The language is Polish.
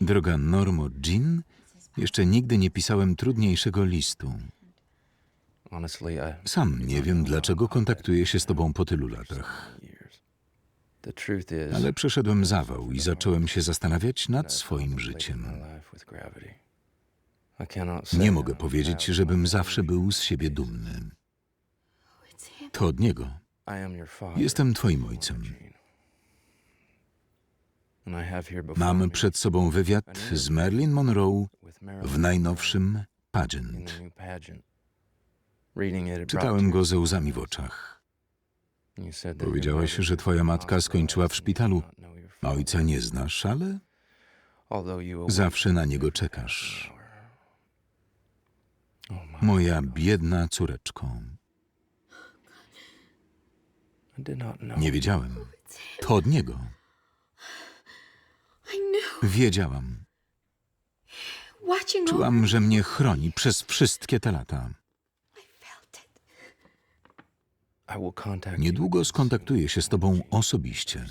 Droga Normo Jean, jeszcze nigdy nie pisałem trudniejszego listu. Sam nie wiem, dlaczego kontaktuję się z tobą po tylu latach. Ale przeszedłem zawał i zacząłem się zastanawiać nad swoim życiem. Nie mogę powiedzieć, żebym zawsze był z siebie dumny. To od niego. Jestem twoim ojcem. Mam przed sobą wywiad z Marilyn Monroe w najnowszym pageant. Czytałem go ze łzami w oczach. Mother że twoja matka skończyła w szpitalu. Ojca nie znasz, ale zawsze na niego czekasz. Oh Moja biedna córeczko. Nie wiedziałem. To od niego. Wiedziałam. Watching Czułam, że mnie chroni przez wszystkie te lata. I felt it. Niedługo skontaktuję się z tobą osobiście.